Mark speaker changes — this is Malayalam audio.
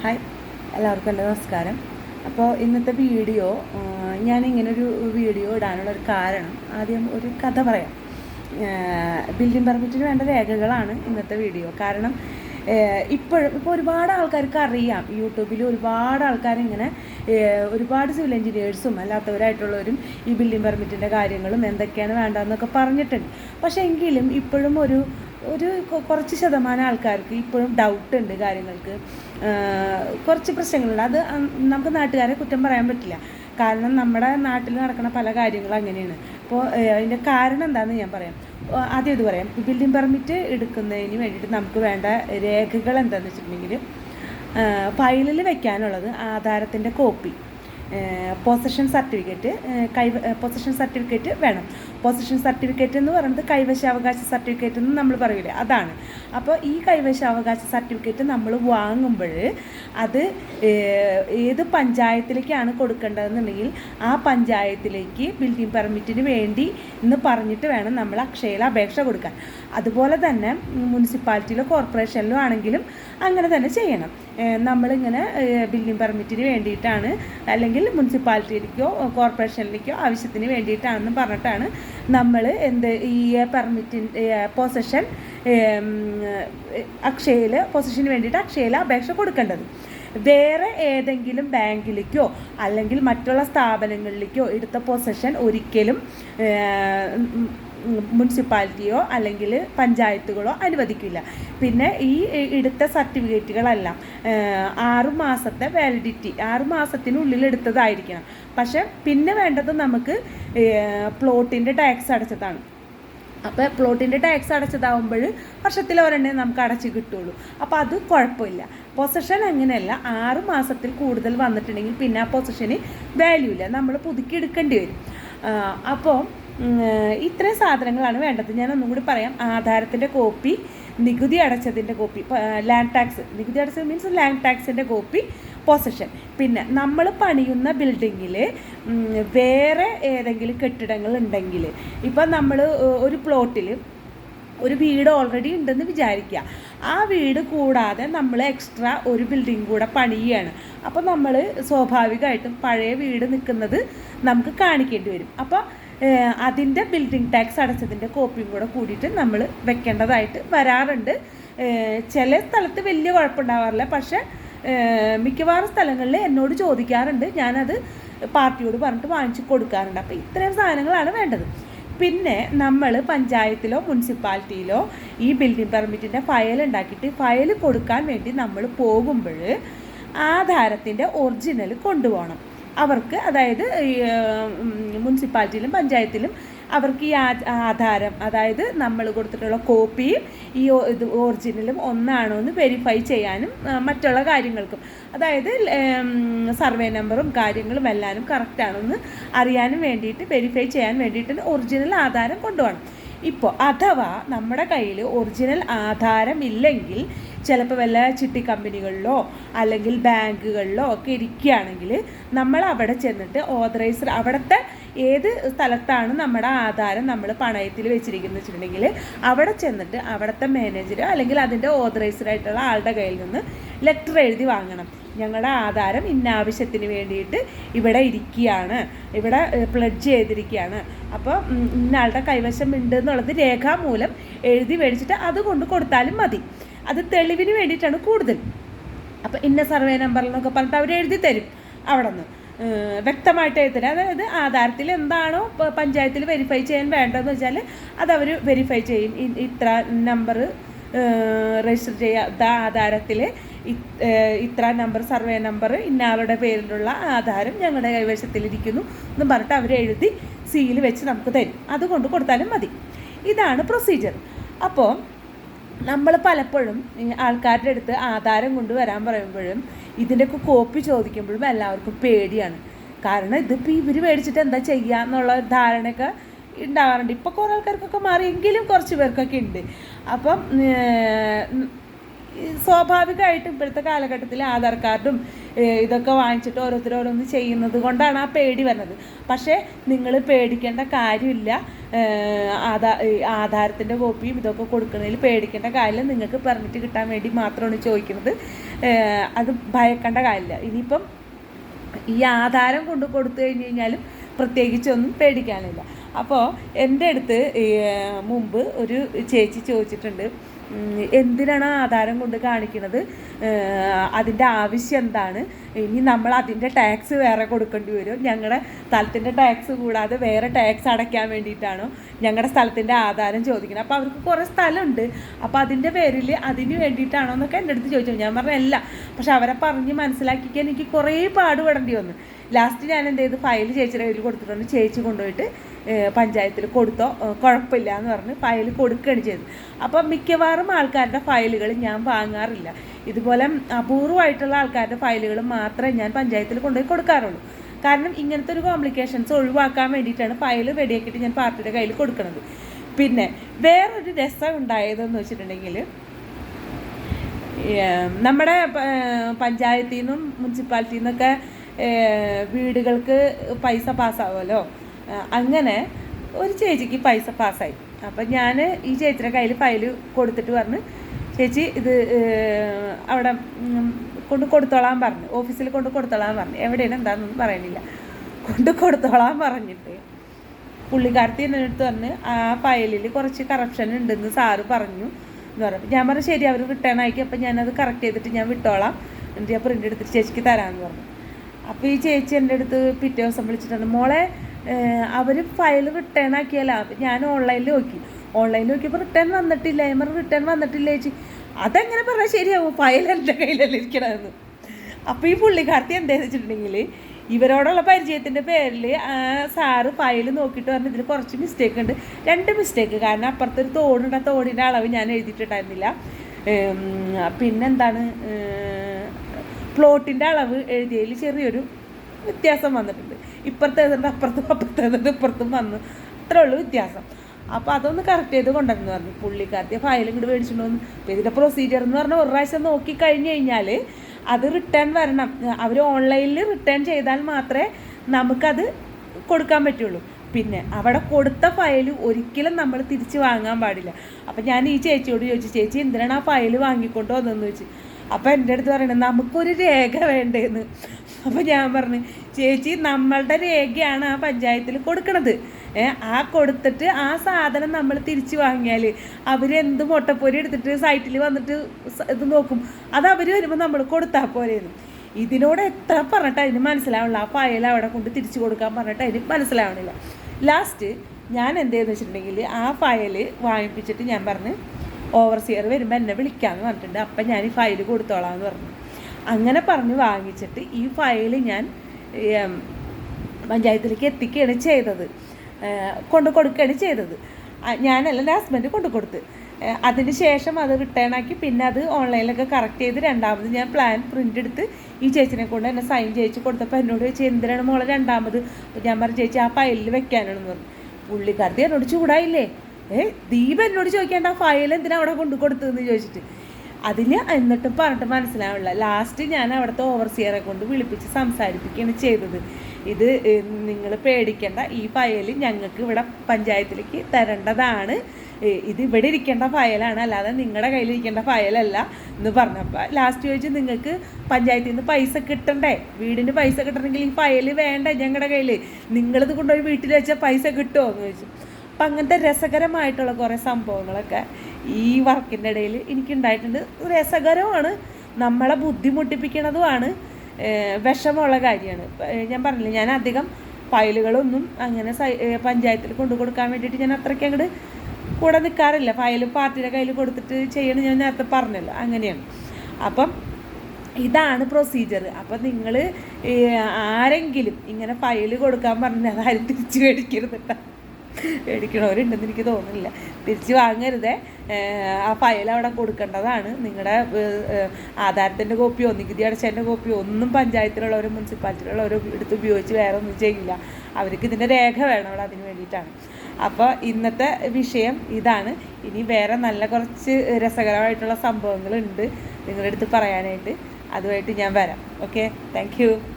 Speaker 1: ഹായ് എല്ലാവർക്കും എന്റെ നമസ്കാരം. അപ്പോൾ ഇന്നത്തെ വീഡിയോ ഞാൻ ഇങ്ങനൊരു വീഡിയോ ഇടാനുള്ള ഒരു കാരണം ആദ്യം ഒരു കഥ പറയാം. ബിൽഡിംഗ് പെർമിറ്റിന് വേണ്ട രേഖകളാണ് ഇന്നത്തെ വീഡിയോ. കാരണം ഇപ്പോഴും ഇപ്പോൾ ഒരുപാട് ആൾക്കാർക്ക് അറിയാം. യൂട്യൂബിൽ ഒരുപാട് ആൾക്കാരിങ്ങനെ ഒരുപാട് സിവിൽ എഞ്ചിനീയേഴ്സും അല്ലാത്തവരായിട്ടുള്ളവരും ഈ ബിൽഡിംഗ് പെർമിറ്റിന്റെ കാര്യങ്ങളും എന്തൊക്കെയാണ് വേണ്ടതെന്നൊക്കെ പറഞ്ഞിട്ടുണ്ട്. പക്ഷേ എങ്കിലും ഇപ്പോഴും ഒരു ഒരു കുറച്ച് ശതമാനം ആൾക്കാർക്ക് ഇപ്പോഴും ഡൗട്ട് ഉണ്ട് കാര്യങ്ങൾക്ക്. കുറച്ച് പ്രശ്നങ്ങളുണ്ട്. അത് നമുക്ക് നാട്ടുകാരെ കുറ്റം പറയാൻ പറ്റില്ല. കാരണം നമ്മുടെ നാട്ടിൽ നടക്കുന്ന പല കാര്യങ്ങളും അങ്ങനെയാണ്. അപ്പോൾ അതിന്റെ കാരണം എന്താണെന്ന് ഞാൻ പറയാം. ആദ്യം ഇത് പറയാം. ബിൽഡിംഗ് പെർമിറ്റ് എടുക്കുന്നതിന് വേണ്ടിയിട്ട് നമുക്ക് വേണ്ട രേഖകൾ എന്താണെന്ന് വെച്ചിട്ടുണ്ടെങ്കിൽ ഫയലിൽ വെക്കാനുള്ളത് ആധാരത്തിന്റെ കോപ്പി പൊസഷൻ സർട്ടിഫിക്കറ്റ് കൈ പൊസഷൻ സർട്ടിഫിക്കറ്റ് വേണം. പൊസഷൻ സർട്ടിഫിക്കറ്റ് എന്ന് പറയുന്നത് കൈവശാവകാശ സർട്ടിഫിക്കറ്റ് എന്ന് നമ്മൾ പറയില്ലേ അതാണ്. അപ്പോൾ ഈ കൈവശാവകാശ സർട്ടിഫിക്കറ്റ് നമ്മൾ വാങ്ങുമ്പോൾ അത് ഏത് പഞ്ചായത്തിലേക്കാണ് കൊടുക്കേണ്ടതെന്നുണ്ടെങ്കിൽ ആ പഞ്ചായത്തിലേക്ക് ബിൽഡിംഗ് പെർമിറ്റിന് വേണ്ടി എന്ന് പറഞ്ഞിട്ട് വേണം നമ്മൾ അക്ഷയയിൽ അപേക്ഷ കൊടുക്കാൻ. അതുപോലെ തന്നെ മുനിസിപ്പാലിറ്റിയിലോ കോർപ്പറേഷനിലോ ആണെങ്കിലും അങ്ങനെ തന്നെ ചെയ്യണം. നമ്മളിങ്ങനെ ബിൽഡിംഗ് പെർമിറ്റിന് വേണ്ടിയിട്ടാണ് അല്ലെങ്കിൽ മുനിസിപ്പാലിറ്റിയിലേക്കോ കോർപ്പറേഷനിലേക്കോ ആവശ്യത്തിന് വേണ്ടിയിട്ടാണെന്ന് പറഞ്ഞിട്ടാണ് നമ്മൾ എന്ത് ഈ പെർമിറ്റിന്റെ പൊസഷൻ അക്ഷയയിൽ പൊസഷന് വേണ്ടിയിട്ട് അക്ഷയയിൽ അപേക്ഷ കൊടുക്കേണ്ടത്. വേറെ ഏതെങ്കിലും ബാങ്കിലേക്കോ അല്ലെങ്കിൽ മറ്റുള്ള സ്ഥാപനങ്ങളിലേക്കോ എടുത്ത പൊസഷൻ ഒരിക്കലും മുനിസിപ്പാലിറ്റിയോ അല്ലെങ്കിൽ പഞ്ചായത്തുകളോ അനുവദിക്കില്ല. പിന്നെ ഈ എടുത്ത സർട്ടിഫിക്കറ്റുകളെല്ലാം ആറു മാസത്തെ വാലിഡിറ്റി ആറു മാസത്തിനുള്ളിൽ എടുത്തതായിരിക്കണം. പക്ഷെ പിന്നെ വേണ്ടത് നമുക്ക് പ്ലോട്ടിന്റെ ടാക്സ് അടച്ചതാണ്. അപ്പോൾ പ്ലോട്ടിന്റെ ടാക്സ് അടച്ചതാവുമ്പോൾ വർഷത്തിൽ ഒരെണ്ണേ നമുക്ക് അടച്ച് കിട്ടുള്ളൂ. അപ്പോൾ അത് കുഴപ്പമില്ല. പൊസഷൻ അങ്ങനെയല്ല. ആറ് മാസത്തിൽ കൂടുതൽ വന്നിട്ടുണ്ടെങ്കിൽ പിന്നെ ആ പൊസഷന് വാല്യൂ ഇല്ല. നമ്മൾ പുതുക്കി എടുക്കേണ്ടി വരും. അപ്പോൾ ഇത്രയും സാധനങ്ങളാണ് വേണ്ടത്. ഞാൻ ഒന്നും കൂടി പറയാം. ആധാരത്തിന്റെ കോപ്പി നികുതി അടച്ചതിന്റെ കോപ്പി ലാൻഡ് ടാക്സ് നികുതി അടച്ചത് മീൻസ് ലാൻഡ് ടാക്സിന്റെ കോപ്പി പൊസഷൻ പിന്നെ നമ്മൾ പണിയുന്ന ബിൽഡിങ്ങിൽ വേറെ ഏതെങ്കിലും കെട്ടിടങ്ങൾ ഉണ്ടെങ്കിൽ ഇപ്പം നമ്മൾ ഒരു പ്ലോട്ടിൽ ഒരു വീട് ഓൾറെഡി ഉണ്ടെന്ന് വിചാരിക്കുക ആ വീട് കൂടാതെ നമ്മൾ എക്സ്ട്രാ ഒരു ബിൽഡിംഗ് കൂടെ പണിയുകയാണ് അപ്പോൾ നമ്മൾ സ്വാഭാവികമായിട്ടും പഴയ വീട് നിൽക്കുന്നത് നമുക്ക് കാണിക്കേണ്ടി വരും. അപ്പോൾ അതിന്റെ ബിൽഡിംഗ് ടാക്സ് അടച്ചതിന്റെ കോപ്പിയും കൂടെ കൂടിയിട്ട് നമ്മൾ വെക്കേണ്ടതായിട്ട് വരാറുണ്ട്. ചില സ്ഥലത്ത് വലിയ കുഴപ്പമുണ്ടാവാറില്ല. പക്ഷേ മിക്കവാറും സ്ഥലങ്ങളിൽ എന്നോട് ചോദിക്കാറുണ്ട്. ഞാനത് പാർട്ടിയോട് പറഞ്ഞിട്ട് വാങ്ങിച്ച് കൊടുക്കാറുണ്ട്. അപ്പോൾ ഇത്രയും സാധനങ്ങളാണ് വേണ്ടത്. പിന്നെ നമ്മൾ പഞ്ചായത്തിലോ മുനിസിപ്പാലിറ്റിയിലോ ഈ ബിൽഡിംഗ് പെർമിറ്റിന്റെ ഫയൽ ഉണ്ടാക്കിയിട്ട് ഫയൽ കൊടുക്കാൻ വേണ്ടി നമ്മൾ പോകുമ്പോൾ ആധാരത്തിന്റെ ഒറിജിനൽ കൊണ്ടുപോകണം. അവർക്ക് അതായത് മുനിസിപ്പാലിറ്റിയിലും പഞ്ചായത്തിലും അവർക്ക് ഈ ആധാരം അതായത് നമ്മൾ കൊടുത്തിട്ടുള്ള കോപ്പിയും ഈ ഇത് ഒറിജിനലും ഒന്നാണോ എന്ന് വെരിഫൈ ചെയ്യാനും മറ്റുള്ള കാര്യങ്ങൾക്കും. അതായത് സർവേ നമ്പറും കാര്യങ്ങളും എല്ലാനും കറക്റ്റാണോ എന്ന് അറിയാനും വേണ്ടിയിട്ട് വെരിഫൈ ചെയ്യാൻ വേണ്ടിയിട്ട് ഒറിജിനൽ ആധാരം കൊണ്ടുപോകണം. ഇപ്പോൾ അഥവാ നമ്മുടെ കയ്യിൽ ഒറിജിനൽ ആധാരം ഇല്ലെങ്കിൽ ചിലപ്പോൾ വല്ല ചിട്ടി കമ്പനികളിലോ അല്ലെങ്കിൽ ബാങ്കുകളിലോ ഒക്കെ ഇരിക്കുകയാണെങ്കിൽ നമ്മൾ അവിടെ ചെന്നിട്ട് ഓതറൈസർ അവിടുത്തെ ഏത് സ്ഥലത്താണ് നമ്മുടെ ആധാരം നമ്മൾ പണയത്തിൽ വെച്ചിരിക്കുന്നത് വെച്ചിട്ടുണ്ടെങ്കിൽ അവിടെ ചെന്നിട്ട് അവിടുത്തെ മാനേജരോ അല്ലെങ്കിൽ അതിന്റെ ഓതറൈസ്ഡ് ആയിട്ടുള്ള ആളുടെ കയ്യിൽ നിന്ന് ലെറ്റർ എഴുതി വാങ്ങണം. ഞങ്ങളുടെ ആധാരം ഇന്ന ആവശ്യത്തിന് വേണ്ടിയിട്ട് ഇവിടെ ഇരിക്കുകയാണ്. ഇവിടെ പ്ലഡ്ജ് ചെയ്തിരിക്കുകയാണ്. അപ്പോൾ ഉം, ഇന്ന ആളുടെ കൈവശം ഉണ്ട് എന്നുള്ളത് രേഖാമൂലം എഴുതി മേടിച്ചിട്ട് അത് കൊണ്ട് കൊടുത്താലും മതി. അത് തെളിവിന് വേണ്ടിയിട്ടാണ് കൂടുതൽ. അപ്പോൾ ഇന്ന സർവേ നമ്പറിലൊക്കെ പറഞ്ഞിട്ട് അവർ എഴുതി തരും അവിടെ നിന്ന് വ്യക്തമായിട്ട് എഴുതുന്നത് അതായത് ആധാരത്തിൽ എന്താണോ പഞ്ചായത്തിൽ വെരിഫൈ ചെയ്യാൻ വേണ്ടതെന്ന് വെച്ചാൽ അത് അവർ വെരിഫൈ ചെയ്യും. ഇത്ര നമ്പർ രജിസ്റ്റർ ചെയ്യാത്ത ആധാരത്തിൽ ഇത്ര നമ്പർ സർവേ നമ്പർ ഇന്നയാളുടെ പേരിലുള്ള ആധാരം ഞങ്ങളുടെ കൈവശത്തിലിരിക്കുന്നു എന്ന് പറഞ്ഞിട്ട് അവർ എഴുതി സീൽ വെച്ച് നമുക്ക് തരും. അതുകൊണ്ട് കൊടുത്താലും മതി. ഇതാണ് പ്രൊസീജിയർ അപ്പോൾ നമ്മൾ പലപ്പോഴും ആൾക്കാരുടെ അടുത്ത് ആധാരം കൊണ്ടുവരാൻ പറയുമ്പോഴും ഇതിന്റെയൊക്കെ കോപ്പി ചോദിക്കുമ്പോഴും എല്ലാവർക്കും പേടിയാണ്. കാരണം ഇതിപ്പോൾ ഇവർ മേടിച്ചിട്ട് എന്താ ചെയ്യുക എന്നുള്ള ധാരണയൊക്കെ ഉണ്ടാകാറുണ്ട് ഇപ്പോൾ കുറേ ആൾക്കാർക്കൊക്കെ മാറിയെങ്കിലും കുറച്ച് പേർക്കൊക്കെ ഉണ്ട് അപ്പം സ്വാഭാവികമായിട്ടും ഇപ്പോഴത്തെ കാലഘട്ടത്തിൽ ആധാർ കാർഡും ഇതൊക്കെ വാങ്ങിച്ചിട്ട് ഓരോരുത്തർ ഓരോന്ന് ചെയ്യുന്നത് കൊണ്ടാണ് ആ പേടി വന്നത്. പക്ഷേ നിങ്ങൾ പേടിക്കേണ്ട കാര്യമില്ല. ആധാ ആധാരത്തിന്റെ കോപ്പിയും ഇതൊക്കെ കൊടുക്കുന്നതിൽ പേടിക്കേണ്ട കാര്യമില്ല. നിങ്ങൾക്ക് പെർമിറ്റ് കിട്ടാൻ വേണ്ടി മാത്രമാണ് ചോദിക്കുന്നത്. അത് ഭയക്കേണ്ട കാര്യമില്ല. ഇനിയിപ്പം ഈ ആധാരം കൊണ്ട് കൊടുത്തു കഴിഞ്ഞ് കഴിഞ്ഞാലും പ്രത്യേകിച്ചൊന്നും പേടിക്കാനില്ല. അപ്പോൾ എന്റെ അടുത്ത് മുമ്പ് ഒരു ചേച്ചി ചോദിച്ചിട്ടുണ്ട്. എന്തിനാണ് ആധാരം കൊണ്ട് കാണിക്കുന്നത്? അതിന്റെ ആവശ്യം എന്താണ്? ഇനി നമ്മൾ അതിന്റെ ടാക്സ് വേറെ കൊടുക്കേണ്ടി വരും. ഞങ്ങളുടെ സ്ഥലത്തിന്റെ ടാക്സ് കൂടാതെ വേറെ ടാക്സ് അടയ്ക്കാൻ വേണ്ടിയിട്ടാണോ ഞങ്ങളുടെ സ്ഥലത്തിന്റെ ആധാരം ചോദിക്കുന്നത്. അപ്പോൾ അവർക്ക് കുറേ സ്ഥലമുണ്ട്. അപ്പോൾ അതിന്റെ പേരിൽ അതിന് വേണ്ടിയിട്ടാണോ എന്നൊക്കെ എന്റെ അടുത്ത് ചോദിച്ചു. ഞാൻ പറഞ്ഞല്ല പക്ഷെ അവരെ പറഞ്ഞ് മനസ്സിലാക്കിക്കാൻ എനിക്ക് കുറേ പാടുപെടേണ്ടി വന്നു. ലാസ്റ്റ് ഞാൻ എന്ത് ചെയ്ത് ഫയൽ ചേച്ചിയുടെ കയ്യിൽ കൊടുത്തിട്ടുണ്ട്. ചേച്ചി കൊണ്ടുപോയിട്ട് പഞ്ചായത്തിൽ കൊടുത്തോ? കുഴപ്പമില്ല എന്ന് പറഞ്ഞ് ഫയൽ കൊടുക്കുകയാണ് ചെയ്തത്. അപ്പം മിക്കവാറും ആൾക്കാരുടെ ഫയലുകൾ ഞാൻ വാങ്ങാറില്ല. ഇതുപോലെ അപൂർവമായിട്ടുള്ള ആൾക്കാരുടെ ഫയലുകൾ മാത്രമേ ഞാൻ പഞ്ചായത്തിൽ കൊണ്ടുപോയി കൊടുക്കാറുള്ളൂ. കാരണം ഇങ്ങനത്തെ ഒരു കോംപ്ലിക്കേഷൻസ് ഒഴിവാക്കാൻ വേണ്ടിയിട്ടാണ് ഫയൽ റെഡിയാക്കിയിട്ട് ഞാൻ പാർട്ടിയുടെ കയ്യിൽ കൊടുക്കുന്നത് പിന്നെ വേറൊരു രസം ഉണ്ടായതെന്ന് വെച്ചിട്ടുണ്ടെങ്കിൽ നമ്മുടെ പഞ്ചായത്തിൽ നിന്നും മുനിസിപ്പാലിറ്റിയിൽ നിന്നൊക്കെ വീടുകൾക്ക് പൈസ പാസ്സാവുമല്ലോ? അങ്ങനെ ഒരു ചേച്ചിക്ക് പൈസ പാസ്സായി. അപ്പം ഞാൻ ഈ ചേച്ചിയുടെ കയ്യിൽ ഫയൽ കൊടുത്തിട്ട് പറഞ്ഞ് ചേച്ചി ഇത് അവിടെ കൊണ്ട് കൊടുത്തോളാൻ പറഞ്ഞു. ഓഫീസിൽ കൊണ്ട് കൊടുത്തോളാൻ പറഞ്ഞു. എവിടെയാണ്? എന്താണെന്നൊന്നും പറയണില്ല കൊണ്ട് കൊടുത്തോളാൻ പറഞ്ഞിട്ട് പുള്ളിക്കാരത്തി എന്റെ അടുത്ത് പറഞ്ഞ് ആ ഫയലിൽ കുറച്ച് കറപ്ഷൻ ഉണ്ടെന്ന് സാറ് പറഞ്ഞു. എന്ന് പറഞ്ഞു. ഞാൻ പറഞ്ഞു ശരി അവർ റിട്ടേൺ ആയിക്കും അപ്പം ഞാനത് കറക്റ്റ് ചെയ്തിട്ട് ഞാൻ വിട്ടോളാം. എന്നിട്ട് ഞാൻ പ്രിന്റ് എടുത്തിട്ട് ചേച്ചിക്ക് തരാമെന്ന് പറഞ്ഞു. അപ്പോൾ ഈ ചേച്ചി എന്റെ അടുത്ത് പിറ്റേ ദിവസം വിളിച്ചിട്ടുണ്ട്. മോളെ അവർ ഫയൽ റിട്ടേൺ ആക്കിയല്ല. ഞാൻ ഓൺലൈനിൽ നോക്കി. ഓൺലൈനിൽ നോക്കിയപ്പോൾ റിട്ടേൺ വന്നിട്ടില്ല. എമർ റിട്ടേൺ വന്നിട്ടില്ല ചേച്ചി. അതെങ്ങനെ പറഞ്ഞാൽ ശരിയാവും? ഫയൽ എന്റെ കയ്യിലല്ലേ ഇരിക്കണമെന്ന് അപ്പോൾ ഈ പുള്ളിക്കാർത്തി എന്താ വെച്ചിട്ടുണ്ടെങ്കിൽ ഇവരോടുള്ള പരിചയത്തിന്റെ പേരിൽ സാറ് ഫയൽ നോക്കിയിട്ട് പറഞ്ഞു ഇതിൽ കുറച്ച് മിസ്റ്റേക്ക് ഉണ്ട്. രണ്ട് മിസ്റ്റേക്ക് കാരണം അപ്പുറത്തെ ഒരു തോടുണ്ട് തോടിന്റെ അളവ് ഞാൻ എഴുതിയിട്ടുണ്ടായിരുന്നില്ല. പിന്നെന്താണ് പ്ലോട്ടിന്റെ അളവ് എഴുതിയതിൽ ചെറിയൊരു വ്യത്യാസം വന്നിട്ടുണ്ട്. ഇപ്പുറത്തെ ഏതുണ്ട് അപ്പുറത്തും അപ്പുറത്തെ ഏതുണ്ട് ഇപ്പുറത്തും വന്നു. അത്രേ ഉള്ളൂ വ്യത്യാസം. അപ്പോൾ അതൊന്ന് കറക്റ്റ് ചെയ്ത് കൊണ്ടുവന്നു പറഞ്ഞു. പുള്ളിക്കാരത്തെ ഫയലും കൂടി മേടിച്ചിട്ട് വന്നു. അപ്പോൾ ഇതിന്റെ പ്രൊസീജിയർ എന്ന് പറഞ്ഞാൽ ഒരു പ്രാവശ്യം നോക്കി കഴിഞ്ഞ് കഴിഞ്ഞാൽ അത് റിട്ടേൺ വരണം. അവർ ഓൺലൈനിൽ റിട്ടേൺ ചെയ്താൽ മാത്രമേ നമുക്കത് കൊടുക്കാൻ പറ്റുള്ളൂ. പിന്നെ അവിടെ കൊടുത്ത ഫയൽ ഒരിക്കലും നമ്മൾ തിരിച്ച് വാങ്ങാൻ പാടില്ല. അപ്പം ഞാൻ ഈ ചേച്ചിയോട് ചോദിച്ചു ചേച്ചി എന്തിനാണ് ആ ഫയൽ വാങ്ങിക്കൊണ്ട് വന്നതെന്ന് ചോദിച്ചു? അപ്പം എന്റെ അടുത്ത് പറയണത് നമുക്കൊരു രേഖ വേണ്ടേന്ന്. അപ്പോൾ ഞാൻ പറഞ്ഞു ചേച്ചി നമ്മളുടെ രേഖയാണ് ആ പഞ്ചായത്തിൽ കൊടുക്കണത്. ആ കൊടുത്തിട്ട് ആ സാധനം നമ്മൾ തിരിച്ചു വാങ്ങിയാൽ അവരെന്ത് മുട്ടപ്പൊരി എടുത്തിട്ട് സൈറ്റിൽ വന്നിട്ട് ഇത് നോക്കും. അത് അവർ വരുമ്പോൾ നമ്മൾ കൊടുത്താൽ പോരെയെന്ന് ഇതിനോട് എത്ര പറഞ്ഞിട്ട് അതിന് മനസ്സിലാവണില്ല ആ ഫയൽ അവിടെ കൊണ്ട് തിരിച്ചു കൊടുക്കാൻ പറഞ്ഞിട്ട് അതിന് മനസ്സിലാവണില്ല. ലാസ്റ്റ് ഞാൻ എന്ത് ചെയ്തെന്ന് വെച്ചിട്ടുണ്ടെങ്കിൽ ആ ഫയൽ വാങ്ങിപ്പിച്ചിട്ട് ഞാൻ പറഞ്ഞ് ഓവർസിയർ വരുമ്പോൾ എന്നെ വിളിക്കാമെന്ന് പറഞ്ഞിട്ടുണ്ട്. അപ്പം ഞാൻ ഈ ഫയൽ കൊടുത്തോളാം എന്ന് പറഞ്ഞു. അങ്ങനെ പറഞ്ഞ് വാങ്ങിച്ചിട്ട് ഈ ഫയൽ ഞാൻ പഞ്ചായത്തിലേക്ക് എത്തിക്കുകയാണ് ചെയ്തത്. കൊണ്ടു കൊടുക്കുകയാണ് ചെയ്തത്. ഞാനല്ല എന്റെ ഹസ്ബൻഡ് കൊണ്ടു കൊടുത്ത്. അതിന് ശേഷം അത് റിട്ടേൺ ആക്കി പിന്നെ അത് ഓൺലൈനിലൊക്കെ കറക്റ്റ് ചെയ്ത് രണ്ടാമത് ഞാൻ പ്ലാൻ പ്രിന്റ് എടുത്ത് ഈ ചേച്ചിനെ കൊണ്ട് എന്നെ സൈൻ ചെയ്യിച്ച് കൊടുത്തപ്പോൾ എന്നോട് ചോദിച്ചു എന്തിനാണ് മോളെ രണ്ടാമത്? അപ്പോൾ ഞാൻ പറഞ്ഞു ചേച്ചി ആ ഫയലിൽ വെക്കാനാണെന്ന് പറഞ്ഞു. പുള്ളിക്കാരത്തി എന്നോട് ചൂടായില്ലേ? ഏ ദീപ എന്നോട് ചോദിക്കേണ്ട ഫയൽ എന്തിനാ അവിടെ കൊണ്ടു കൊടുത്തതെന്ന് ചോദിച്ചിട്ട്? അതിന് എന്നിട്ടും പറഞ്ഞിട്ട് മനസ്സിലാവില്ല ലാസ്റ്റ് ഞാൻ അവിടുത്തെ ഓവർസിയറെ കൊണ്ട് വിളിപ്പിച്ച് സംസാരിപ്പിക്കുകയാണ് ചെയ്തത്. ഇത് നിങ്ങൾ പേടിക്കേണ്ട ഈ ഫയൽ ഞങ്ങൾക്ക് ഇവിടെ പഞ്ചായത്തിലേക്ക് തരേണ്ടതാണ്. ഇത് ഇവിടെ ഇരിക്കേണ്ട ഫയലാണ് അല്ലാതെ നിങ്ങളുടെ കയ്യിൽ ഇരിക്കേണ്ട ഫയലല്ല എന്ന് പറഞ്ഞപ്പോൾ ലാസ്റ്റ് ചോദിച്ചു നിങ്ങൾക്ക് പഞ്ചായത്തിൽ നിന്ന് പൈസ കിട്ടണ്ടേ? വീടിന് പൈസ കിട്ടണമെങ്കിൽ ഈ ഫയൽ വേണ്ട ഞങ്ങളുടെ കയ്യിൽ? നിങ്ങളിത് കൊണ്ടുപോയി വീട്ടിൽ വെച്ചാൽ പൈസ കിട്ടുമോ എന്ന് ചോദിച്ചു. അപ്പം അങ്ങനത്തെ രസകരമായിട്ടുള്ള കുറേ സംഭവങ്ങളൊക്കെ ഈ വർക്കിന്റെ ഇടയിൽ എനിക്കുണ്ടായിട്ടുണ്ട്. രസകരമാണ്. നമ്മളെ ബുദ്ധിമുട്ടിപ്പിക്കണതുമാണ്. വിഷമമുള്ള കാര്യമാണ്. ഞാൻ പറഞ്ഞില്ല ഞാൻ അധികം ഫയലുകളൊന്നും അങ്ങനെ പഞ്ചായത്തിൽ കൊണ്ടു കൊടുക്കാൻ വേണ്ടിയിട്ട് ഞാൻ അത്രയ്ക്ക് അങ്ങോട്ട് കൂടെ നിൽക്കാറില്ല ഫയൽ പാർട്ടിയുടെ കയ്യിൽ കൊടുത്തിട്ട് ചെയ്യണം ഞാൻ നേരത്തെ പറഞ്ഞല്ലോ. അങ്ങനെയാണ്. അപ്പം ഇതാണ് പ്രൊസീജിയർ. അപ്പം നിങ്ങൾ ആരെങ്കിലും ഇങ്ങനെ ഫയൽ കൊടുക്കാൻ പറഞ്ഞാൽ അതാരും തിരിച്ചു മേടിക്കരുത് കേട്ടോ മേടിക്കണവരുണ്ടെന്ന് എനിക്ക് തോന്നുന്നില്ല. തിരിച്ച് വാങ്ങരുതേ. ആ ഫയൽ അവിടെ കൊടുക്കേണ്ടതാണ്. നിങ്ങളുടെ ആധാരത്തിന്റെ കോപ്പിയോ നികുതി അടച്ചതിന്റെ കോപ്പിയോ ഒന്നും പഞ്ചായത്തിലുള്ളവരും മുനിസിപ്പാലിറ്റിയിലുള്ളവരും എടുത്ത് ഉപയോഗിച്ച് വേറെ ഒന്നും ചെയ്യില്ല. അവർക്ക് ഇതിന്റെ രേഖ വേണം അവിടെ അതിന് വേണ്ടിയിട്ടാണ്. അപ്പോൾ ഇന്നത്തെ വിഷയം ഇതാണ്. ഇനി വേറെ നല്ല കുറച്ച് രസകരമായിട്ടുള്ള സംഭവങ്ങളുണ്ട് നിങ്ങളുടെ അടുത്ത് പറയാനായിട്ട്. അതുമായിട്ട് ഞാൻ വരാം. Okay thank